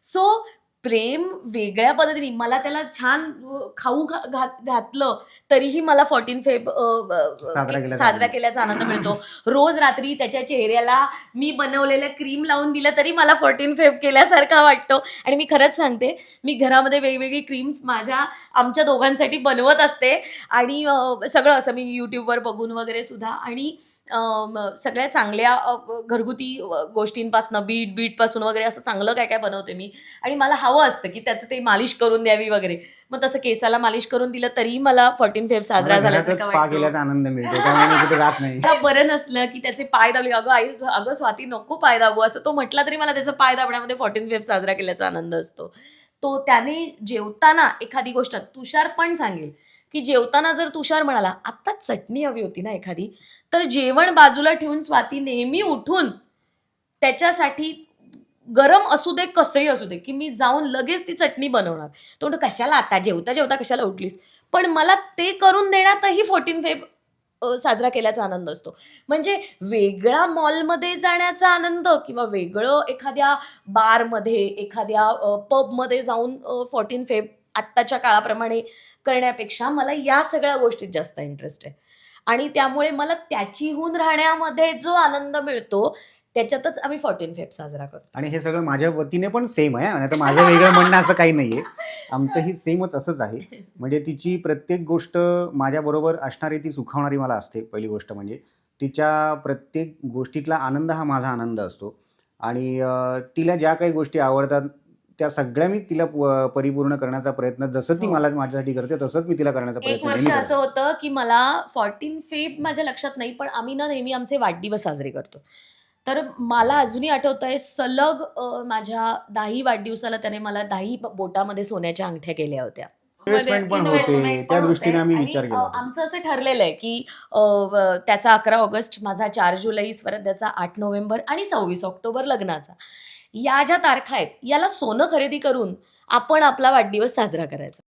So प्रेम वेगळ्या पद्धतीने मला त्याला छान खाऊ घात- घातलं तरीही मला फॉर्टीन फेब साजरा केल्याचा आनंद. मिळतो. रोज रात्री त्याच्या चेहऱ्याला मी बनवलेलं क्रीम लावून दिलं तरी मला फोर्टीन फेब केल्यासारखा वाटतो. आणि मी खरंच सांगते मी घरामध्ये वेगवेगळी क्रीम्स माझ्या आमच्या दोघांसाठी बनवत असते. आणि सगळं असं मी यूट्यूबवर बघून वगैरे सुद्धा. आणि सगळ्या चांगल्या घरगुती गोष्टींपासनं बीट बीटपासून वगैरे असं चांगलं काय काय बनवते मी. आणि मला हवं असतं की त्याचं ते मालिश करून द्यावी वगैरे. मग तसं केसाला मालिश करून दिलं तरी मला फोर्टीन फेब साजरा मला घरातच केल्याचा आनंद मिळतो त्यामुळे मी कुठे जात नाही. का बरं नसलं की त्याचे पाय दाबले. अगं आई अगं स्वाती नको पाय दाबू. असं तो म्हटला तरी मला त्याचा पाय दाबण्यामध्ये फोर्टीन फेब साजरा केल्याचा आनंद असतो. तो त्याने जेवताना एखादी गोष्ट तुषार पण सांगेल की जेवताना जर तुषार म्हणाला आत्ताच चटणी हवी होती ना एखादी? तर जेवण बाजूला ठेवून स्वाती नेहमी उठून त्याच्यासाठी गरम असू दे कसंही असू दे की मी जाऊन लगेच ती चटणी बनवणार. तो म्हणतो कशाला आता जेवता जेवता कशाला उठलीस? पण मला ते करून देण्यातही फोर्टीन फेब साजरा केल्याचा आनंद असतो. म्हणजे वेगळा मॉलमध्ये जाण्याचा आनंद किंवा वेगळं एखाद्या बारमध्ये एखाद्या पबमध्ये जाऊन फोर्टीन फेब आत्ताच्या काळाप्रमाणे करण्यापेक्षा मला या सगळ्या गोष्टीत जास्त इंटरेस्ट आहे. आणि त्यामुळे मला त्याचीहून राहण्यामध्ये जो आनंद मिळतो त्याच्यातच आम्ही फोर्टीन फेब साजरा करतो. आणि हे सगळं माझ्या वतीने पण सेम आहे आणि आता माझं वेगळं म्हणणं असं काही नाहीये. आमचंही सेमच असंच आहे. म्हणजे तिची प्रत्येक गोष्ट माझ्याबरोबर असणारी ती सुखावणारी मला असते पहिली गोष्ट म्हणजे. तिच्या प्रत्येक गोष्टीतला आनंद हा माझा आनंद असतो. आणि तिला ज्या काही गोष्टी आवडतात त्या सगळ्या मी तिला परिपूर्ण करण्याचा प्रयत्न जसं ती हो. मला माझ्यासाठी करते तसंच मी तिला करण्याचा एक प्रयत्न वर्ष असं. होतं की मला फॉर्टीन फेब माझ्या लक्षात नाही पण आम्ही ना नेहमी आमचे वाढदिवस साजरे करतो. तर मला अजूनही आठवत आहे सलग माझ्या दाही वाढदिवसाला त्याने मला दाही ब- बोटामध्ये सोन्याच्या अंगठ्या केल्या होत्या पण होते. त्या दृष्टीने. आम्ही विचार केला. आमचं असं ठरलेलं आहे की त्याचा अकरा ऑगस्ट माझा चार जुलै परत त्याचा आठ नोव्हेंबर आणि सव्वीस ऑक्टोबर लग्नाचा या ज्या तारखा आहेत याला सोनं खरेदी करून आपण आपला वाढदिवस साजरा करायचा